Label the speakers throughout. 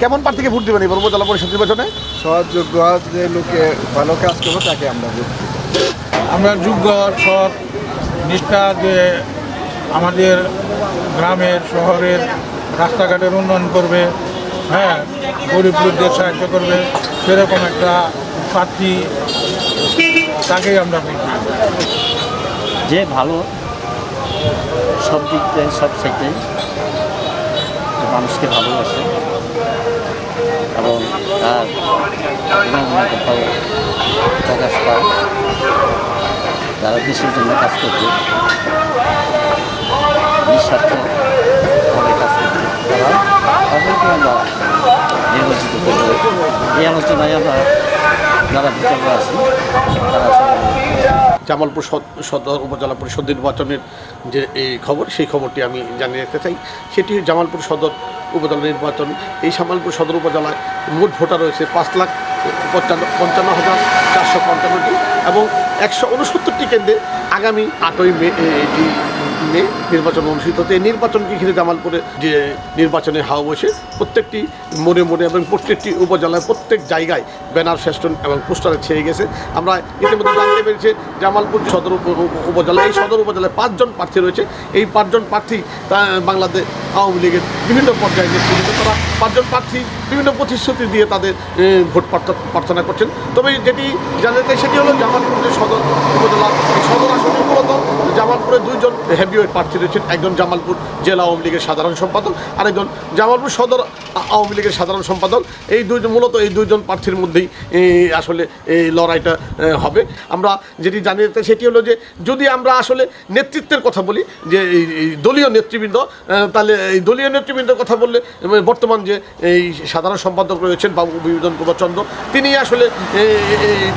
Speaker 1: কেমন প্রার্থীকে ভোট দেবেন এবার উপজেলা পরিষদ নির্বাচনে?
Speaker 2: সহযোগ্য যে লোকে ভালো কাজ করবে তাকে আমরা ভোট।
Speaker 3: আমরা যোগ্য সৎ নিষ্ঠা যে আমাদের গ্রামের শহরের রাস্তাঘাটের উন্নয়ন করবে হ্যাঁ গরিব লোকদের সাহায্য করবে সেরকম একটা প্রার্থী তাকেই আমরা
Speaker 4: যে ভালো সব দিক থেকে সব সাইডে মানুষকে ভালোবাসে এবং তার কোথাও প্রকাশ পায়। যারা দেশের জন্য কাজ করবে নিঃস্বার্থভাবে কাজ করবে, তারা তাদেরকে আমরা নির্বাচিত করব। এই আলোচনায় আমরা যারা ভোটাররা আছি, তারা সবাই
Speaker 1: জামালপুর সদর উপজেলা পরিষদ নির্বাচনের যে এই খবর, সেই খবরটি আমি জানিয়ে রাখতে চাই। সেটি জামালপুর সদর উপজেলা নির্বাচন। এই জামালপুর সদর উপজেলায় মোট ভোটার রয়েছে পাঁচ লাখ পঞ্চান্ন পঞ্চান্ন হাজার চারশো পঞ্চান্নটি এবং একশো উনসত্তরটি কেন্দ্রে আগামী আটই মে মে নির্বাচন অনুষ্ঠিত হচ্ছে এই নির্বাচনকে ঘিরে জামালপুরে যে নির্বাচনের হাওয়া বসে, প্রত্যেকটি মোড়ে মোড়ে এবং প্রত্যেকটি উপজেলায় প্রত্যেক জায়গায় ব্যানার ফেস্টন এবং পোস্টারে ছেয়ে গেছে। আমরা ইতিমধ্যে জানতে পেরেছি জামালপুর সদর উপ- উপ- উপজেলা এই সদর উপজেলায় পাঁচজন প্রার্থী রয়েছে। এই পাঁচজন প্রার্থী তা, বাংলাদেশ আওয়ামী লীগের বিভিন্ন পর্যায়ে নেতৃত্ব তারা পাঁচজন প্রার্থী বিভিন্ন প্রতিশ্রুতি দিয়ে তাদের ভোট প্রার্থনা করছেন। তবে যেটি জানা যায় সেটি হলো জামালপুর যে সদর উপজেলা সদর আসনে মূলত জামালপুরে দুইজন হেভিওয়েট প্রার্থী রয়েছেন। একজন জামালপুর জেলা আওয়ামী লীগের সাধারণ সম্পাদক, আরেকজন জামালপুর সদর আওয়ামী লীগের সাধারণ সম্পাদক। এই দুইজন মূলত এই দুইজন প্রার্থীর মধ্যেই আসলে এই লড়াইটা হবে। আমরা যেটি জানি সেটি হলো যে, যদি আমরা আসলে নেতৃত্বের কথা বলি, যে এই দলীয় নেতৃবৃন্দ তাহলে এই দলীয় নেতৃবৃন্দের কথা বললে বর্তমান যে এই সাধারণ সম্পাদক রয়েছেন বাবু বিনোদন কুমার চন্দ্র, তিনি আসলে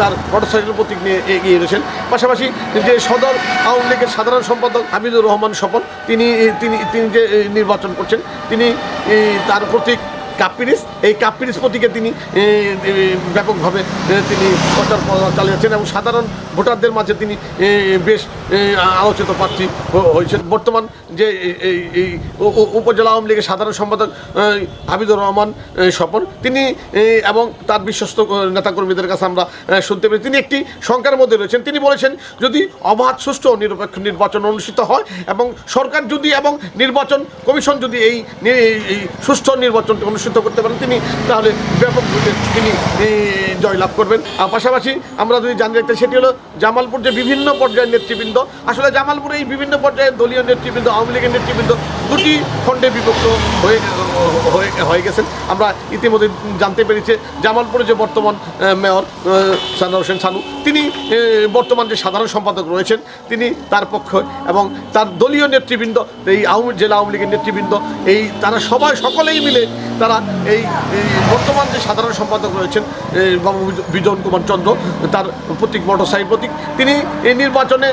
Speaker 1: তার মোটরসাইকেল প্রতীক নিয়ে এগিয়ে রয়েছেন। পাশাপাশি যে সদর আওয়ামী লীগের সাধারণ সম্পাদক হাবিবুর রহমান স্বপন তিনি তিনি তিনি যে নির্বাচন করছেন তিনি তার প্রতীক কাপ্পিরিস এই কাপ্পিরিস প্রতীকে তিনি ব্যাপকভাবে তিনি প্রচার চালিয়েছেন এবং সাধারণ ভোটারদের মাঝে তিনি বেশ আলোচিত প্রার্থী হয়েছেন। বর্তমান যে এই- উপজেলা আওয়ামী লীগের সাধারণ সম্পাদক হাবিদুর রহমান স্বপন, তিনি এবং তার বিশ্বস্ত নেতাকর্মীদের কাছে আমরা শুনতে পেরেছি তিনি একটি শঙ্কার মধ্যে রয়েছেন। তিনি বলেছেন, যদি অবাধ, সুষ্ঠু নিরপেক্ষ নির্বাচন অনুষ্ঠিত হয় এবং সরকার যদি এবং নির্বাচন কমিশন যদি এই সুষ্ঠু নির্বাচনটি অনুষ্ঠিত করতে পারেন তিনি তাহলে ব্যাপক তিনি জয়লাভ করবেন। আর পাশাপাশি আমরা যদি জানি রাখতে সেটি হলো জামালপুর যে বিভিন্ন পর্যায়ের নেতৃবৃন্দ আসলে জামালপুরে এই বিভিন্ন পর্যায়ের দলীয় নেতৃবৃন্দ আওয়ামী লীগের নেতৃবৃন্দ দুটি খণ্ডে বিভক্ত হয়ে হয়ে গেছেন। আমরা ইতিমধ্যে জানতে পেরেছি জামালপুরে যে বর্তমান মেয়র আহ, হোসেন সানু তিনি বর্তমান যে সাধারণ সম্পাদক রয়েছেন তিনি তার পক্ষ এবং তার দলীয় নেতৃবৃন্দ এই আওয়ামী জেলা আওয়ামী লীগের নেতৃবৃন্দ এই তারা সবাই সকলেই মিলে তারা এই এই বর্তমান যে সাধারণ সম্পাদক রয়েছেন বাবু বিজন কুমার চন্দ্র, তার প্রতীক, মোটরসাইকেল প্রতীক, তিনি এই নির্বাচনে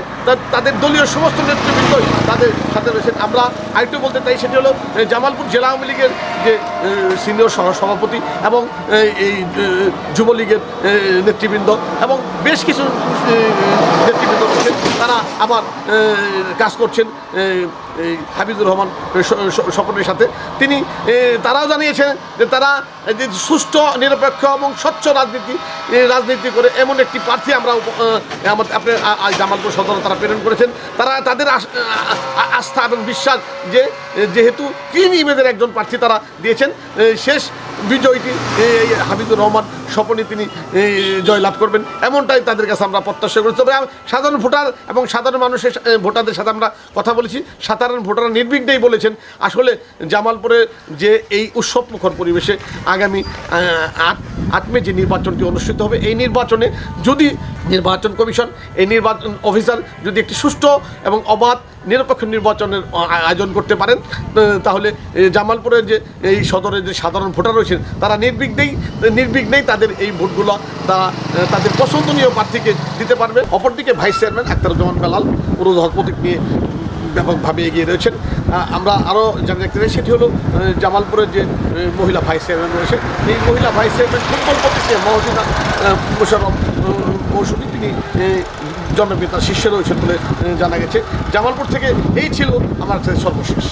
Speaker 1: তাদের দলীয় সমস্ত নেতৃবৃন্দই তাদের সাথে রয়েছেন। আমরা আরেকটু বলতে চাই, সেটি হলো জামালপুর জেলা আওয়ামী লীগের যে সিনিয়র সভাপতি এবং এই যুবলীগের নেতৃবৃন্দ এবং বেশ কিছু নেতৃবৃন্দ রয়েছেন। তারা আবার কাজ করছেন এই হাবিজুর রহমান স্বপনের সাথে। তিনি তারাও জানিয়েছেন যে তারা যে সুষ্ঠু নিরপেক্ষ এবং স্বচ্ছ রাজনীতি রাজনীতি করে এমন একটি প্রার্থী আমরা আমাদের আহ, আমার আপনার আ- আ- জামালপুর সদর তারা প্রেরণ করেছেন। তারা তাদের আস্থা এবং বিশ্বাস যে যেহেতু কি ইমেজের একজন প্রার্থী তারা দিয়েছেন শেষ বিজয়টি হাবিবুর রহমান স্বপনে তিনি জয়লাভ করবেন। এমনটাই তাদের কাছে আমরা প্রত্যাশা করি। তবে সাধারণ ভোটার এবং সাধারণ মানুষের ভোটারদের সাথে আমরা কথা বলেছি। সাধারণ ভোটাররা নির্বিঘ্নেই বলেছেন, আসলে জামালপুরে যে এই উৎসবমুখর পরিবেশে আগামী আট আট মে যে নির্বাচনটি অনুষ্ঠিত হবে, এই নির্বাচনে যদি নির্বাচন কমিশন, এই নির্বাচন অফিসার যদি একটি সুষ্ঠু এবং অবাধ নিরপেক্ষ নির্বাচনের আয়োজন করতে পারেন তাহলে জামালপুরের যে এই সদরের যে সাধারণ ভোটার রয়েছেন তারা নির্বিঘ্নেই নির্বিঘ্নেই তাদের এই ভোটগুলো তারা তাদের পছন্দনীয় প্রার্থীকে দিতে পারবে অপরদিকে ভাইস চেয়ারম্যান আখতারুজ্জামান বেলাল পুরো প্রতীক নিয়ে ব্যাপকভাবে এগিয়ে রয়েছেন আমরা আরও জানা রাখতে চাই সেটি হলো জামালপুরের যে মহিলা ভাইস চেয়ারম্যান রয়েছে এই মহিলা ভাইস চেয়ারম্যান ফুটবল প্রতীকে মহসিনা মোশারফ মৌসুমী তিনি জনপ্রিয়তার শীর্ষে রয়েছেন বলে জানা গেছে। জামালপুর থেকে এই ছিল আমার সর্বশেষ।